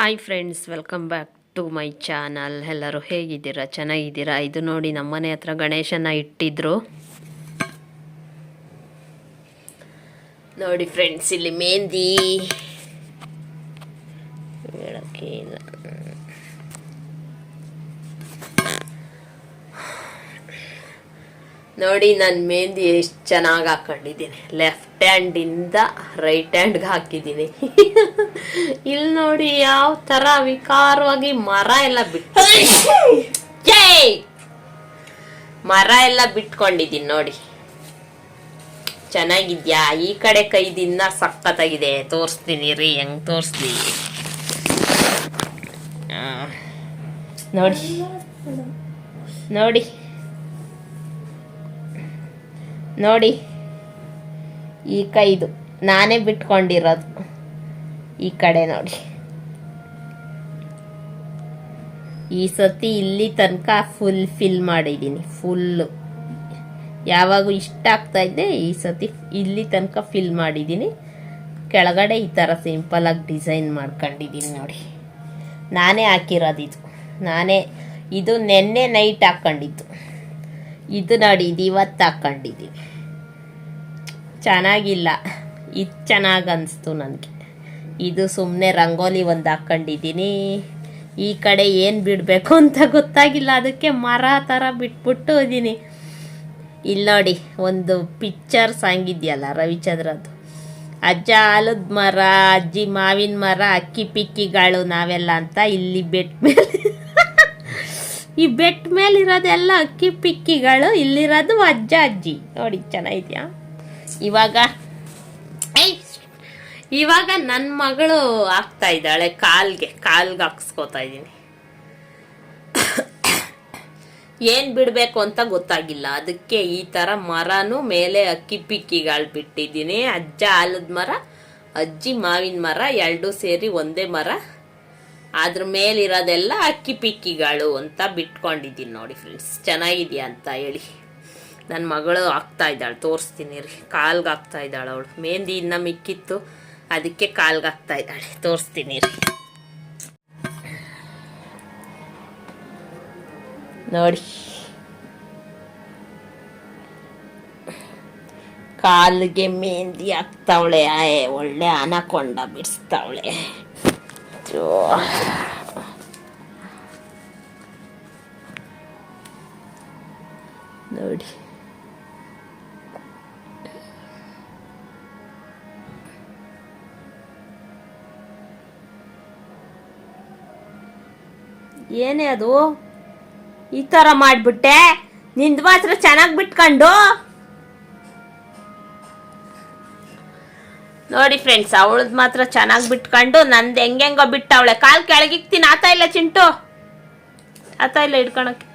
Hi friends welcome back to my channel ಎಲ್ಲರೂ ಹೇಗಿದ್ದೀರಾ? ಚೆನ್ನಾಗಿದ್ದೀರಾ? ಇದು ನೋಡಿ ನಮ್ಮನೆ ಹತ್ರ ಗಣೇಶನ ಇಟ್ಟಿದ್ರು. ನೋಡಿ ಫ್ರೆಂಡ್ಸ್ ಇಲ್ಲಿ ಮೆಹಂದಿ ನೋಡಿ ನಾನು ಮೆಹಂದಿ ಎಷ್ಟು ಚೆನ್ನಾಗಿ ಹಾಕೊಂಡಿದ್ದೀನಿ. ಲೆಫ್ಟ್ ಹ್ಯಾಂಡಿಂದ ರೈಟ್ ಹ್ಯಾಂಡ್ಗೆ ಹಾಕಿದ್ದೀನಿ. ಇಲ್ಲಿ ನೋಡಿ ಯಾವ ಥರ ವಿಕಾರವಾಗಿ ಮರ ಎಲ್ಲ ಬಿಟ್ಟು! ಮರ ಎಲ್ಲ ಬಿಟ್ಕೊಂಡಿದ್ದೀನಿ ನೋಡಿ. ಚೆನ್ನಾಗಿದ್ಯಾ? ಈ ಕಡೆ ಕೈದಿಂದ ಸಕ್ಕತ್ತಾಗಿದೆ. ತೋರಿಸ್ತೀನಿ ರೀ ಹೆಂಗ್ ತೋರಿಸ್ತೀನಿ ನೋಡಿ. ನೋಡಿ. ನೋಡಿ. ಈ ಕೈದು. ನಾನೇ ಬಿಟ್ಕೊಂಡಿರೋದು. ಈ ಕಡೆ ನೋಡಿ. ಈ ಸತಿ ಇಲ್ಲಿ ತನಕ ಫುಲ್ ಫಿಲ್ ಮಾಡಿದ್ದೀನಿ ಫುಲ್ಲು ಯಾವಾಗ ಇಷ್ಟ ಆಗ್ತಾ ಇದ್ದೆ, ಈ ಸತಿ ಇಲ್ಲಿ ತನಕ ಫಿಲ್ ಮಾಡಿದ್ದೀನಿ. ಕೆಳಗಡೆ ಈ ಥರ ಸಿಂಪಲಾಗಿ ಡಿಸೈನ್ ಮಾಡ್ಕೊಂಡಿದ್ದೀನಿ ನೋಡಿ. ನಾನೇ ಹಾಕಿರೋದು ಇದು. ನಾನೇ ಇದು ನೆನ್ನೆ ನೈಟ್ ಹಾಕ್ಕೊಂಡಿದ್ದು ಇದು ನೋಡಿ, ಇದು ಇವತ್ತು ಹಾಕ್ಕೊಂಡಿದ್ದೀನಿ ಚೆನ್ನಾಗಿಲ್ಲ. ಇದು ಚೆನ್ನಾಗಿ ಅನಿಸ್ತು ನನಗೆ. ಇದು ಸುಮ್ಮನೆ ರಂಗೋಲಿ ಒಂದು ಹಾಕ್ಕೊಂಡಿದ್ದೀನಿ ಈ ಕಡೆ ಏನು ಬಿಡಬೇಕು ಅಂತ ಗೊತ್ತಾಗಿಲ್ಲ. ಅದಕ್ಕೆ ಮರ ಥರ ಬಿಟ್ಬಿಟ್ಟು ಇದ್ದೀನಿ ಇಲ್ಲಿ ನೋಡಿ, ಒಂದು ಪಿಕ್ಚರ್ ಸಾಂಗ್ ಇದೆಯಲ್ಲ ರವಿಚಂದ್ರದ್ದು. ಅಜ್ಜ ಆಲದ ಮರ, ಅಜ್ಜಿ ಮಾವಿನ ಮರ, ಅಕ್ಕಿ ಪಿಕ್ಕಿಗಳು ನಾವೆಲ್ಲ ಅಂತ ಇಲ್ಲಿ ಬೆಟ್ ಮೇಲೆ. ಈ ಬೆಟ್ ಮೇಲೆ ಇರೋದೆಲ್ಲ ಅಕ್ಕಿ ಪಿಕ್ಕಿಗಳು, ಇಲ್ಲಿರೋದು ಅಜ್ಜ, ಅಜ್ಜಿ. ನೋಡಿ, ಚೆನ್ನಾಗಿದ್ಯಾ? ಇವಾಗ ಇವಾಗ ನನ್ನ ಮಗಳು ಆಗ್ತಾ ಇದ್ದಾಳೆ ಕಾಲ್ಗೆ ಕಾಲ್ಗೆ ಹಾಕ್ಸ್ಕೊತಾ ಇದ್ದೀನಿ. ಏನು ಬಿಡಬೇಕು ಅಂತ ಗೊತ್ತಾಗಿಲ್ಲ. ಅದಕ್ಕೆ ಈ ಥರ ಮರನೂ ಮೇಲೆ ಅಕ್ಕಿ ಪಿಕ್ಕಿಗಳು ಬಿಟ್ಟಿದ್ದೀನಿ. ಅಜ್ಜ ಆಲದ ಮರ, ಅಜ್ಜಿ ಮಾವಿನ ಮರ, ಎರಡೂ ಸೇರಿ ಒಂದೇ ಮರ. ಅದ್ರ ಮೇಲಿರೋದೆಲ್ಲ ಅಕ್ಕಿ ಪಿಕ್ಕಿಗಳು ಅಂತ ಬಿಟ್ಕೊಂಡಿದ್ದೀನಿ ನೋಡಿ ಫ್ರೆಂಡ್ಸ್ ಚೆನ್ನಾಗಿದೆಯಾ ಅಂತ ಹೇಳಿ. ನನ್ನ ಮಗಳು ಆಗ್ತಾ ಇದ್ದಾಳೆ, ತೋರಿಸ್ತೀನಿ ರೀ ಕಾಲ್ಗೆ ಆಗ್ತಾ ಇದ್ದಾಳೆ ಅವಳು. ಮೆಹಂದಿ ಇನ್ನ ಮಿಕ್ಕಿತ್ತು, ಅದಕ್ಕೆ ಕಾಲ್ಗೆ ಆಗ್ತಾ ಇದ್ದಾಳೆ. ತೋರಿಸ್ತೀನಿ ರೀ ನೋಡಿ. ಕಾಲಿಗೆ ಮೆಹಂದಿ ಹಾಕ್ತಾವಳೆ, ಆಯ್, ಒಳ್ಳೆ ಅನಕೊಂಡ ಬಿಡಿಸ್ತಾವಳೆ. ನೋಡಿ. ಏನೇ ಅದು? ಈ ತರ ಮಾಡಿಬಿಟ್ಟೆ? ನಿಂದು ಮಾತ್ರ ಚೆನ್ನಾಗಿ ಬಿಟ್ಕೊಂಡು? ನೋಡಿ ಫ್ರೆಂಡ್ಸ್ ಅವಳದ್ ಮಾತ್ರ ಚೆನ್ನಾಗಿ ಬಿಟ್ಕೊಂಡು, ನಂದು ಹೆಂಗೆಂಗೋ ಬಿಟ್ಟವಳೆ. ಕಾಲು ಕೆಳಗಿಕ್ತೀನಿ ಆತ ಇಲ್ಲ ಚಿಂಟು? ಆತ ಇಲ್ಲ ಹಿಡ್ಕೊಳಕ್ಕೆ.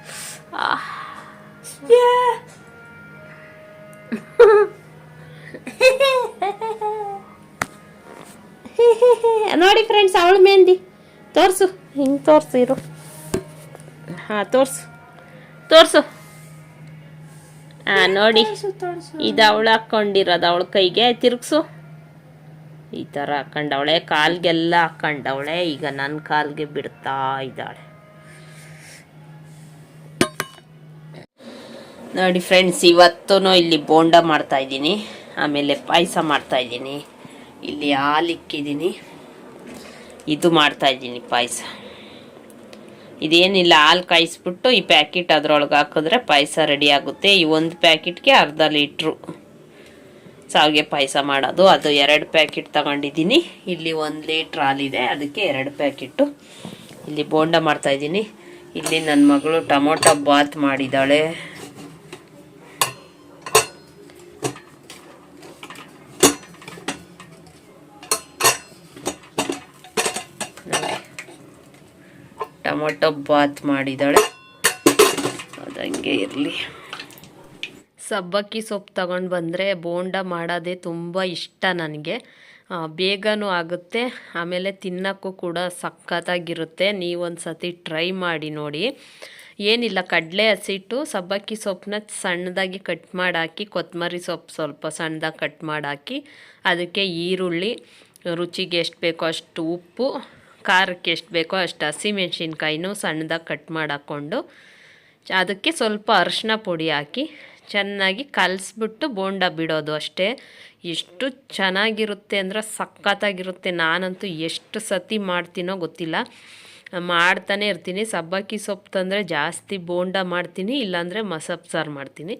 ನೋಡಿ ಫ್ರೆಂಡ್ಸ್ ಅವಳು ಮೆಹಂದಿ ತೋರ್ಸು. ಹಿಂಗೆ ತೋರ್ಸು ಇರು. ಹಾಂ ತೋರ್ಸು. ತೋರ್ಸು. ಹಾಂ ನೋಡಿ. ಇದು ಅವಳು ಹಾಕ್ಕೊಂಡಿರೋದು ಅವಳ ಕೈಗೆ. ತಿರುಗ್ಸು. ಈ ಥರ ಹಾಕೊಂಡವಳೆ ಕಾಲ್ಗೆಲ್ಲ ಹಾಕೊಂಡವಳೆ. ಈಗ ನನ್ನ ಕಾಲ್ಗೆ ಬಿಡ್ತಾ ಇದ್ದಾಳೆ. ನೋಡಿ ಫ್ರೆಂಡ್ಸ್ ಇವತ್ತೂ ಇಲ್ಲಿ ಬೋಂಡ ಮಾಡ್ತಾ ಇದ್ದೀನಿ. ಆಮೇಲೆ ಪಾಯಸ ಮಾಡ್ತಾ ಇದ್ದೀನಿ. ಇಲ್ಲಿ ಹಾಲು ಇಕ್ಕಿದ್ದೀನಿ. ಇದು ಮಾಡ್ತಾ ಇದ್ದೀನಿ ಪಾಯಸ. ಇದೇನಿಲ್ಲ, ಹಾಲು ಕಾಯಿಸ್ಬಿಟ್ಟು ಈ ಪ್ಯಾಕೆಟ್ ಅದರೊಳಗೆ ಹಾಕಿದ್ರೆ ಪಾಯಸ ರೆಡಿ ಆಗುತ್ತೆ. ಈ ಒಂದು ಪ್ಯಾಕೆಟ್ಗೆ ಅರ್ಧ ಲೀಟ್ರು ಸಾವಿಗೆ ಪಾಯಸ ಮಾಡೋದು. ಅದು ಎರಡು ಪ್ಯಾಕೆಟ್ ತಗೊಂಡಿದ್ದೀನಿ. ಇಲ್ಲಿ ಒಂದು ಲೀಟ್ರ್ ಹಾಲಿದೆ. ಅದಕ್ಕೆ ಎರಡು ಪ್ಯಾಕೆಟು ಇಲ್ಲಿ ಬೋಂಡ ಮಾಡ್ತಾಯಿದ್ದೀನಿ ಇಲ್ಲಿ ನನ್ನ ಮಗಳು ಟೊಮೊಟೊ ಬಾತ್ ಮಾಡಿದ್ದಾಳೆ ಟೊಮೊಟೊ ಬಾತ್ ಮಾಡಿದ್ದಾಳೆ. ಅದಂಗೆ ಇರಲಿ. ಸಬ್ಬಕ್ಕಿ ಸೊಪ್ಪು ತಗೊಂಡು ಬಂದರೆ ಬೋಂಡ ಮಾಡೋದೇ ತುಂಬ ಇಷ್ಟ ನನಗೆ. ಬೇಗನೂ ಆಗುತ್ತೆ, ಆಮೇಲೆ ತಿನ್ನೋಕ್ಕೂ ಕೂಡ ಸಖತ್ತಾಗಿರುತ್ತೆ. ನೀವೊಂದು ಸತಿ ಟ್ರೈ ಮಾಡಿ ನೋಡಿ. ಏನಿಲ್ಲ, ಕಡಲೆ ಹಸಿಟ್ಟು, ಸಬ್ಬಕ್ಕಿ ಸೊಪ್ಪನ್ನ ಸಣ್ಣದಾಗಿ ಕಟ್ ಮಾಡಿ ಹಾಕಿ ಕೊತ್ತಂಬರಿ ಸೊಪ್ಪು ಸ್ವಲ್ಪ ಸಣ್ಣದಾಗಿ ಕಟ್ ಮಾಡಿ ಹಾಕಿ ಅದಕ್ಕೆ ಈರುಳ್ಳಿ, ರುಚಿಗೆ ಎಷ್ಟು ಬೇಕೋ ಅಷ್ಟು ಉಪ್ಪು ಖಾರಕ್ಕೆ ಎಷ್ಟು ಬೇಕೋ ಅಷ್ಟು ಹಸಿಮೆಣ್ಸಿನ್ಕಾಯಿನೂ ಸಣ್ಣದಾಗಿ ಕಟ್ ಮಾಡಾಕ್ಕೊಂಡು ಅದಕ್ಕೆ ಸ್ವಲ್ಪ ಅರಿಶಿನ ಪುಡಿ ಹಾಕಿ ಚೆನ್ನಾಗಿ ಕಲಸ್ಬಿಟ್ಟು ಬೋಂಡ ಬಿಡೋದು ಅಷ್ಟೇ. ಎಷ್ಟು ಚೆನ್ನಾಗಿರುತ್ತೆ ಅಂದರೆ ಸಖತ್ತಾಗಿರುತ್ತೆ. ನಾನಂತೂ ಎಷ್ಟು ಸತಿ ಮಾಡ್ತೀನೋ ಗೊತ್ತಿಲ್ಲ. ಮಾಡ್ತಾನೆ ಇರ್ತೀನಿ. ಸಬ್ಬಕ್ಕಿ ಸೊಪ್ಪು ತಂದರೆ ಜಾಸ್ತಿ ಬೋಂಡ ಮಾಡ್ತೀನಿ, ಇಲ್ಲಾಂದರೆ ಮಸಪ್ಸಾರು ಮಾಡ್ತೀನಿ.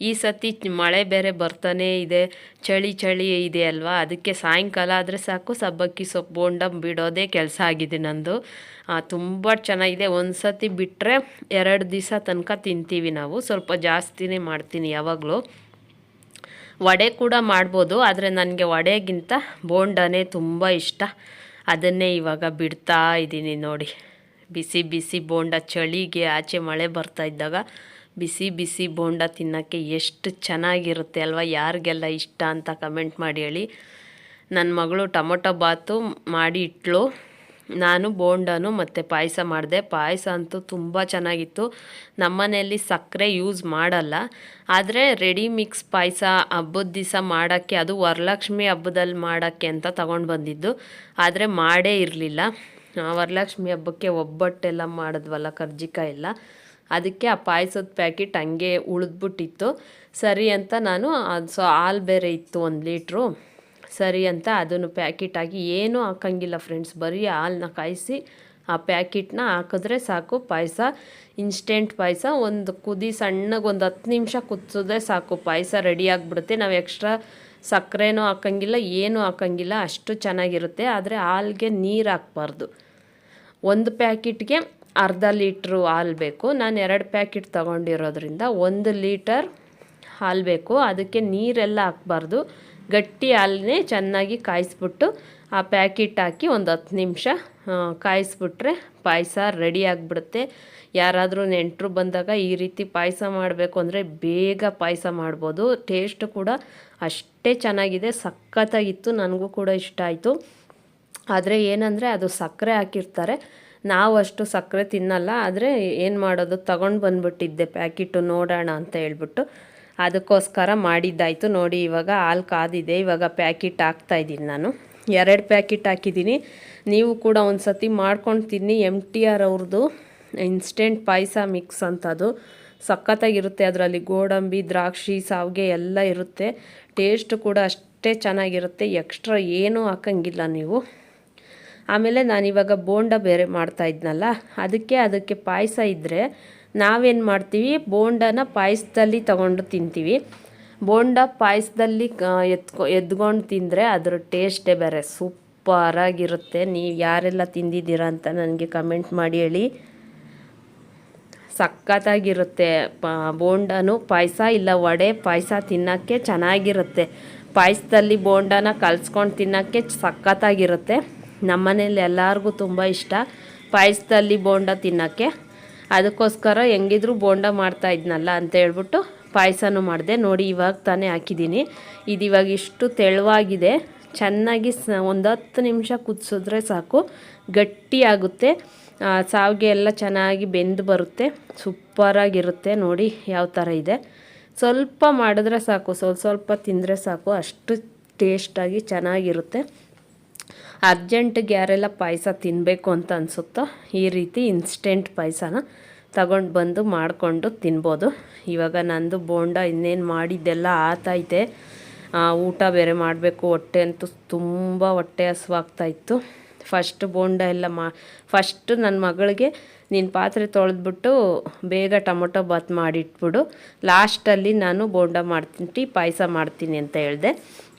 ಈ ಸತಿ ಮಳೆ ಬೇರೆ ಬರ್ತಾನೆ ಇದೆ, ಚಳಿ ಚಳಿ ಇದೆ ಅಲ್ವಾ? ಅದಕ್ಕೆ ಸಾಯಂಕಾಲ ಆದರೆ ಸಾಕು, ಸಬ್ಬಕ್ಕಿ ಸೊಪ್ಪು ಬೋಂಡ ಬಿಡೋದೇ ಕೆಲಸ ಆಗಿದೆ ನಂದು. ತುಂಬ ಚೆನ್ನಾಗಿದೆ. ಒಂದು ಸತಿ ಬಿಟ್ಟರೆ ಎರಡು ದಿವಸ ತನಕ ತಿಂತೀವಿ ನಾವು. ಸ್ವಲ್ಪ ಜಾಸ್ತಿನೇ ಮಾಡ್ತೀನಿ ಯಾವಾಗಲೂ. ವಡೆ ಕೂಡ ಮಾಡ್ಬೋದು, ಆದರೆ ನನಗೆ ವಡೆಗಿಂತ ಬೋಂಡನೇ ತುಂಬ ಇಷ್ಟ. ಅದನ್ನೇ ಇವಾಗ ಬಿಡ್ತಾ ಇದ್ದೀನಿ ನೋಡಿ. ಬಿಸಿ ಬಿಸಿ ಬೋಂಡ, ಚಳಿಗೆ ಆಚೆ ಮಳೆ ಬರ್ತಾ ಇದ್ದಾಗ ಬಿಸಿ ಬಿಸಿ ಬೋಂಡ ತಿನ್ನೋಕ್ಕೆ ಎಷ್ಟು ಚೆನ್ನಾಗಿರುತ್ತೆ ಅಲ್ವಾ? ಯಾರಿಗೆಲ್ಲ ಇಷ್ಟ ಅಂತ ಕಮೆಂಟ್ ಮಾಡಿ ಹೇಳಿ. ನನ್ನ ಮಗಳು ಟೊಮೊಟೊ ಬಾತು ಮಾಡಿ ಇಟ್ಲು. ನಾನು ಬೋಂಡನು ಮತ್ತು ಪಾಯಸ ಮಾಡಿದೆ. ಪಾಯಸ ಅಂತೂ ತುಂಬ ಚೆನ್ನಾಗಿತ್ತು. ನಮ್ಮನೆಯಲ್ಲಿ ಸಕ್ಕರೆ ಯೂಸ್ ಮಾಡಲ್ಲ. ಆದರೆ ರೆಡಿ ಮಿಕ್ಸ್ ಪಾಯಸ ಹಬ್ಬದ ದಿವಸ ಮಾಡೋಕ್ಕೆ, ಅದು ವರಲಕ್ಷ್ಮಿ ಹಬ್ಬದಲ್ಲಿ ಮಾಡೋಕ್ಕೆ ಅಂತ ತಗೊಂಡು ಬಂದಿದ್ದು. ಆದರೆ ಮಾಡೇ ಇರಲಿಲ್ಲ. ವರಲಕ್ಷ್ಮಿ ಹಬ್ಬಕ್ಕೆ ಒಬ್ಬಟ್ಟೆಲ್ಲ ಮಾಡಿದ್ವಲ್ಲ ಕರ್ಜಿಕಾಯಿ ಎಲ್ಲ ಅದಕ್ಕೆ ಆ ಪಾಯಸದ ಪ್ಯಾಕೆಟ್ ಹಂಗೆ ಉಳಿದ್ಬಿಟ್ಟಿತ್ತು. ಸರಿ ಅಂತ ನಾನು ಅದು ಸೊ ಹಾಲು ಬೇರೆ ಇತ್ತು ಒಂದು ಲೀಟ್ರು. ಸರಿ ಅಂತ ಅದನ್ನು ಪ್ಯಾಕೆಟ್ ಆಗಿ ಏನೂ ಹಾಕಂಗಿಲ್ಲ ಫ್ರೆಂಡ್ಸ್, ಬರೀ ಹಾಲನ್ನ ಕಾಯಿಸಿ ಆ ಪ್ಯಾಕೆಟ್ನ ಹಾಕಿದ್ರೆ ಸಾಕು ಪಾಯಸ, ಇನ್ಸ್ಟೆಂಟ್ ಪಾಯಸ. ಒಂದು ಕುದಿ ಸಣ್ಣಗೆ ಒಂದು ಹತ್ತು ನಿಮಿಷ ಕುದಿಸಿದ್ರೆ ಸಾಕು ಪಾಯಸ ರೆಡಿ ಆಗಿಬಿಡುತ್ತೆ. ನಾವು ಎಕ್ಸ್ಟ್ರಾ ಸಕ್ಕರೆನೂ ಹಾಕಂಗಿಲ್ಲ, ಏನೂ ಹಾಕಂಗಿಲ್ಲ, ಅಷ್ಟು ಚೆನ್ನಾಗಿರುತ್ತೆ. ಆದರೆ ಹಾಲಿಗೆ ನೀರು ಹಾಕ್ಬಾರ್ದು. ಒಂದು ಪ್ಯಾಕೆಟ್ಗೆ ಅರ್ಧ ಲೀಟ್ರು ಹಾಲು ಬೇಕು. ನಾನು ಎರಡು ಪ್ಯಾಕೆಟ್ ತಗೊಂಡಿರೋದ್ರಿಂದ ಒಂದು ಲೀಟರ್ ಹಾಲು ಬೇಕು. ಅದಕ್ಕೆ ನೀರೆಲ್ಲ ಹಾಕ್ಬಾರ್ದು. ಗಟ್ಟಿ ಹಾಲನ್ನೇ ಚೆನ್ನಾಗಿ ಕಾಯಿಸ್ಬಿಟ್ಟು ಆ ಪ್ಯಾಕೆಟ್ ಹಾಕಿ ಒಂದು ಹತ್ತು ನಿಮಿಷ ಕಾಯಿಸ್ಬಿಟ್ರೆ ಪಾಯಸ ರೆಡಿ ಆಗಿಬಿಡುತ್ತೆ. ಯಾರಾದರೂ ನೆಂಟರು ಬಂದಾಗ ಈ ರೀತಿ ಪಾಯಸ ಮಾಡಬೇಕು ಅಂದರೆ ಬೇಗ ಪಾಯಸ ಮಾಡ್ಬೋದು. ಟೇಸ್ಟ್ ಕೂಡ ಅಷ್ಟೇ ಚೆನ್ನಾಗಿದೆ. ಸಖತ್ತಾಗಿತ್ತು. ನನಗೂ ಕೂಡ ಇಷ್ಟ ಆಯಿತು. ಆದರೆ ಏನಂದರೆ ಅದು ಸಕ್ಕರೆ ಹಾಕಿರ್ತಾರೆ. ನಾವು ಅಷ್ಟು ಸಕ್ಕರೆ ತಿನ್ನಲ್ಲ, ಆದರೆ ಏನು ಮಾಡೋದು, ತಗೊಂಡು ಬಂದ್ಬಿಟ್ಟಿದ್ದೆ ಪ್ಯಾಕೆಟು ನೋಡೋಣ ಅಂತ ಹೇಳ್ಬಿಟ್ಟು. ಅದಕ್ಕೋಸ್ಕರ ಮಾಡಿದ್ದಾಯಿತು. ನೋಡಿ, ಇವಾಗ ಹಾಲು ಕಾದಿದೆ. ಇವಾಗ ಪ್ಯಾಕೆಟ್ ಹಾಕ್ತಾಯಿದ್ದೀನಿ ನಾನು. ಎರಡು ಪ್ಯಾಕೆಟ್ ಹಾಕಿದ್ದೀನಿ. ನೀವು ಕೂಡ ಒಂದು ಸತಿ ಮಾಡ್ಕೊಂಡು ತಿನ್ನಿ. ಎಂ ಟಿ ಆರ್ ಅವ್ರದ್ದು ಇನ್ಸ್ಟೆಂಟ್ ಪಾಯಸ ಮಿಕ್ಸ್ ಅಂತದು. ಸಖತ್ತಾಗಿರುತ್ತೆ ಅದರಲ್ಲಿ. ಗೋಡಂಬಿ, ದ್ರಾಕ್ಷಿ, ಸಾವಿಗೆ ಎಲ್ಲ ಇರುತ್ತೆ. ಟೇಸ್ಟ್ ಕೂಡ ಅಷ್ಟೇ ಚೆನ್ನಾಗಿರುತ್ತೆ. ಎಕ್ಸ್ಟ್ರಾ ಏನೂ ಹಾಕಂಗಿಲ್ಲ ನೀವು. ಆಮೇಲೆ ನಾನಿವಾಗ ಬೋಂಡ ಬೇರೆ ಮಾಡ್ತಾ ಇದ್ನಲ್ಲ, ಅದಕ್ಕೆ ಅದಕ್ಕೆ ಪಾಯಸ ಇದ್ದರೆ ನಾವೇನು ಮಾಡ್ತೀವಿ? ಬೋಂಡನ ಪಾಯಸದಲ್ಲಿ ತಗೊಂಡು ತಿಂತೀವಿ. ಬೋಂಡ ಪಾಯಸದಲ್ಲಿ ಎತ್ಕೊ ಎದ್ಕೊಂಡು ತಿಂದರೆ ಅದರ ಟೇಸ್ಟೇ ಬೇರೆ, ಸೂಪರಾಗಿರುತ್ತೆ. ನೀವು ಯಾರೆಲ್ಲ ತಿಂದಿದ್ದೀರಾ ಅಂತ ನನಗೆ ಕಮೆಂಟ್ ಮಾಡಿ ಹೇಳಿ. ಸಖತ್ತಾಗಿರುತ್ತೆ. ಬೋಂಡನು ಪಾಯಸ ಇಲ್ಲ, ವಡೆ ಪಾಯಸ ತಿನ್ನೋಕ್ಕೆ ಚೆನ್ನಾಗಿರುತ್ತೆ. ಪಾಯಸದಲ್ಲಿ ಬೋಂಡನ ಕಲ್ಸ್ಕೊಂಡು ತಿನ್ನೋಕ್ಕೆ ಸಖತ್ತಾಗಿರುತ್ತೆ. ನಮ್ಮನೇಲಿ ಎಲ್ಲರಿಗೂ ತುಂಬ ಇಷ್ಟ ಪಾಯಸದಲ್ಲಿ ಬೋಂಡ ತಿನ್ನೋಕ್ಕೆ. ಅದಕ್ಕೋಸ್ಕರ ಹೆಂಗಿದ್ರು ಬೋಂಡ ಮಾಡ್ತಾ ಇದ್ನಲ್ಲ ಅಂತ ಹೇಳ್ಬಿಟ್ಟು ಪಾಯಸನೂ ಮಾಡಿದೆ. ನೋಡಿ, ಇವಾಗ ತಾನೇ ಹಾಕಿದ್ದೀನಿ. ಇದು ಇವಾಗ ಇಷ್ಟು ತೆಳುವಾಗಿದೆ. ಚೆನ್ನಾಗಿ ಸ, ಒಂದು ಹತ್ತು ನಿಮಿಷ ಕುದಿಸಿದ್ರೆ ಸಾಕು. ಗಟ್ಟಿಯಾಗುತ್ತೆ ಸಾವಿಗೆ ಎಲ್ಲ ಚೆನ್ನಾಗಿ ಬೆಂದು ಬರುತ್ತೆ. ಸೂಪರಾಗಿರುತ್ತೆ. ನೋಡಿ, ಯಾವ ಥರ ಇದೆ. ಸ್ವಲ್ಪ ಮಾಡಿದ್ರೆ ಸಾಕು. ಸ್ವಲ್ಪ ಸ್ವಲ್ಪ ತಿಂದರೆ ಸಾಕು. ಅಷ್ಟು ಟೇಸ್ಟಾಗಿ ಚೆನ್ನಾಗಿರುತ್ತೆ. ಅರ್ಜೆಂಟಿಗೆ ಯಾರೆಲ್ಲ ಪಾಯಸ ತಿನ್ನಬೇಕು ಅಂತ ಅನಿಸುತ್ತೋ ಈ ರೀತಿ ಇನ್ಸ್ಟೆಂಟ್ ಪಾಯಸನ ತಗೊಂಡು ಬಂದು ಮಾಡಿಕೊಂಡು ತಿನ್ಬೋದು. ಇವಾಗ ನಂದು ಬೋಂಡ ಇನ್ನೇನು ಮಾಡಿದ್ದೆಲ್ಲ ಆತೈತೆ. ಊಟ ಬೇರೆ ಮಾಡಬೇಕು. ಹೊಟ್ಟೆ ಅಂತೂ ತುಂಬ ಹೊಟ್ಟೆ ಹಸುವಾಗ್ತಾಯಿತ್ತು ಫಸ್ಟ್ ಬೋಂಡ ಎಲ್ಲ ಮಾ ಫಸ್ಟ್ ನನ್ನ ಮಗಳಿಗೆ ನೀನು ಪಾತ್ರೆ ತೊಳೆದ್ಬಿಟ್ಟು ಬೇಗ ಟೊಮೊಟೊ ಬಾತ್ ಮಾಡಿಟ್ಬಿಡು. ಲಾಸ್ಟಲ್ಲಿ ನಾನು ಬೋಂಡ ಮಾಡ್ತೀನಿ ಪಾಯಸ ಮಾಡ್ತೀನಿ ಅಂತ ಹೇಳಿದೆ.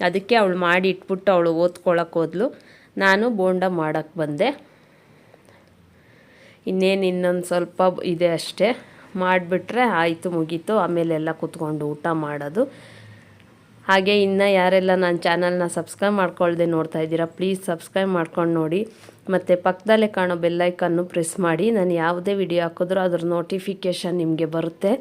ಅದಕ್ಕೆ ಅವಳು ಮಾಡಿ ಇಟ್ಬಿಟ್ಟು ಅವಳು ಓದ್ಕೊಳಕ್ಕೆ ಹೋದ್ಲು. ನಾನು ಬೋಂಡ ಮಾಡೋಕ್ಕೆ ಬಂದೆ. ಇನ್ನೇನು ಇನ್ನೊಂದು ಸ್ವಲ್ಪ ಇದೆ ಅಷ್ಟೇ. ಮಾಡಿಬಿಟ್ರೆ ಆಯಿತು, ಮುಗೀತು. ಆಮೇಲೆಲ್ಲ ಕುತ್ಕೊಂಡು ಊಟ ಮಾಡೋದು. ಹಾಗೆ ಇನ್ನು ಯಾರೆಲ್ಲ ನನ್ನ ಚಾನಲ್ನ ಸಬ್ಸ್ಕ್ರೈಬ್ ಮಾಡ್ಕೊಳ್ಳದೆ ನೋಡ್ತಾ ಇದ್ದೀರಾ ಪ್ಲೀಸ್ ಸಬ್ಸ್ಕ್ರೈಬ್ ಮಾಡ್ಕೊಂಡು ನೋಡಿ. ಮತ್ತು ಪಕ್ಕದಲ್ಲೇ ಕಾಣೋ ಬೆಲ್ಲೈಕನ್ನು ಪ್ರೆಸ್ ಮಾಡಿ. ನಾನು ಯಾವುದೇ ವಿಡಿಯೋ ಹಾಕಿದ್ರೂ ಅದ್ರ ನೋಟಿಫಿಕೇಷನ್ ನಿಮಗೆ ಬರುತ್ತೆ.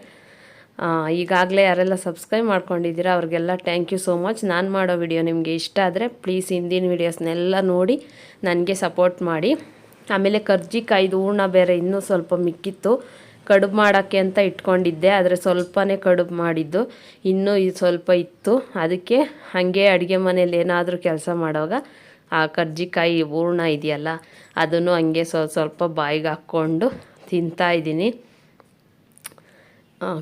ಈಗಾಗಲೇ ಯಾರೆಲ್ಲ ಸಬ್ಸ್ಕ್ರೈಬ್ ಮಾಡ್ಕೊಂಡಿದ್ದೀರಾ, ಅವ್ರಿಗೆಲ್ಲ ಥ್ಯಾಂಕ್ ಯು ಸೋ ಮಚ್ ನಾನು ಮಾಡೋ ವಿಡಿಯೋ ನಿಮಗೆ ಇಷ್ಟ ಆದರೆ ಪ್ಲೀಸ್ ಹಿಂದಿನ ವಿಡಿಯೋಸ್ನೆಲ್ಲ ನೋಡಿ ನನಗೆ ಸಪೋರ್ಟ್ ಮಾಡಿ. ಆಮೇಲೆ ಕರ್ಜಿಕಾಯ್ದು ಹೂರ್ಣ ಬೇರೆ ಇನ್ನೂ ಸ್ವಲ್ಪ ಮಿಕ್ಕಿತ್ತು. ಕಡುಬು ಮಾಡೋಕ್ಕೆ ಅಂತ ಇಟ್ಕೊಂಡಿದ್ದೆ, ಆದರೆ ಸ್ವಲ್ಪನೇ ಕಡುಬು ಮಾಡಿದ್ದು. ಇನ್ನೂ ಇದು ಸ್ವಲ್ಪ ಇತ್ತು. ಅದಕ್ಕೆ ಹಾಗೆ ಅಡುಗೆ ಮನೇಲಿ ಏನಾದರೂ ಕೆಲಸ ಮಾಡುವಾಗ ಆ ಕರ್ಜಿಕಾಯಿ ಹೂರ್ಣ ಇದೆಯಲ್ಲ, ಅದನ್ನು ಹಂಗೆ ಸ್ವಲ್ಪ ಸ್ವಲ್ಪ ಬಾಯಿಗೆ ಹಾಕ್ಕೊಂಡು ತಿಂತಾ ಇದ್ದೀನಿ.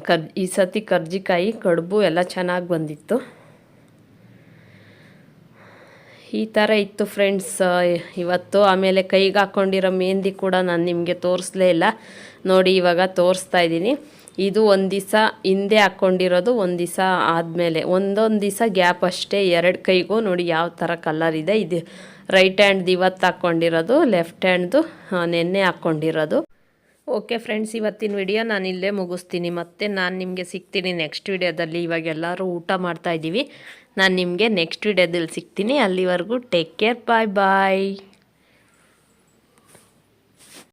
ಕರ್, ಈ ಸತಿ ಕರ್ಜಿಕಾಯಿ, ಕಡುಬು ಎಲ್ಲ ಚೆನ್ನಾಗಿ ಬಂದಿತ್ತು. ಈ ಥರ ಇತ್ತು ಫ್ರೆಂಡ್ಸ್ ಇವತ್ತು. ಆಮೇಲೆ ಕೈಗೆ ಹಾಕ್ಕೊಂಡಿರೋ ಮೆಹಂದಿ ಕೂಡ ನಾನು ನಿಮಗೆ ತೋರಿಸಲೇ ಇಲ್ಲ. ನೋಡಿ, ಇವಾಗ ತೋರಿಸ್ತಾ ಇದ್ದೀನಿ. ಇದು ಒಂದು ದಿವಸ ಹಿಂದೆ ಹಾಕ್ಕೊಂಡಿರೋದು ಒಂದು ದಿವಸ ಆದಮೇಲೆ. ಒಂದೊಂದು ದಿವಸ ಗ್ಯಾಪ್ ಅಷ್ಟೇ, ಎರಡು ಕೈಗೂ. ನೋಡಿ, ಯಾವ ಥರ ಕಲರ್ ಇದೆ. ಇದು ರೈಟ್ ಹ್ಯಾಂಡ್ದು ಇವತ್ತು ಹಾಕ್ಕೊಂಡಿರೋದು ಲೆಫ್ಟ್ ಹ್ಯಾಂಡ್ದು ನೆನ್ನೆ ಹಾಕ್ಕೊಂಡಿರೋದು ಓಕೆ ಫ್ರೆಂಡ್ಸ್ ಇವತ್ತಿನ ವಿಡಿಯೋ ನಾನು ಇಲ್ಲೇ ಮುಗಿಸ್ತೀನಿ. ಮತ್ತೆ ನಾನು ನಿಮಗೆ ಸಿಗ್ತೀನಿ ನೆಕ್ಸ್ಟ್ ವಿಡಿಯೋದಲ್ಲಿ ಇವಾಗ ಎಲ್ಲರೂ ಊಟ ಮಾಡ್ತಾ ಇದ್ದೀವಿ. ನಾನು ನಿಮಗೆ ನೆಕ್ಸ್ಟ್ ವಿಡಿಯೋದಲ್ಲಿ ಸಿಗ್ತೀನಿ. ಅಲ್ಲಿವರೆಗೂ ಟೇಕ್ ಕೇರ್ ಬಾಯ್ ಬಾಯ್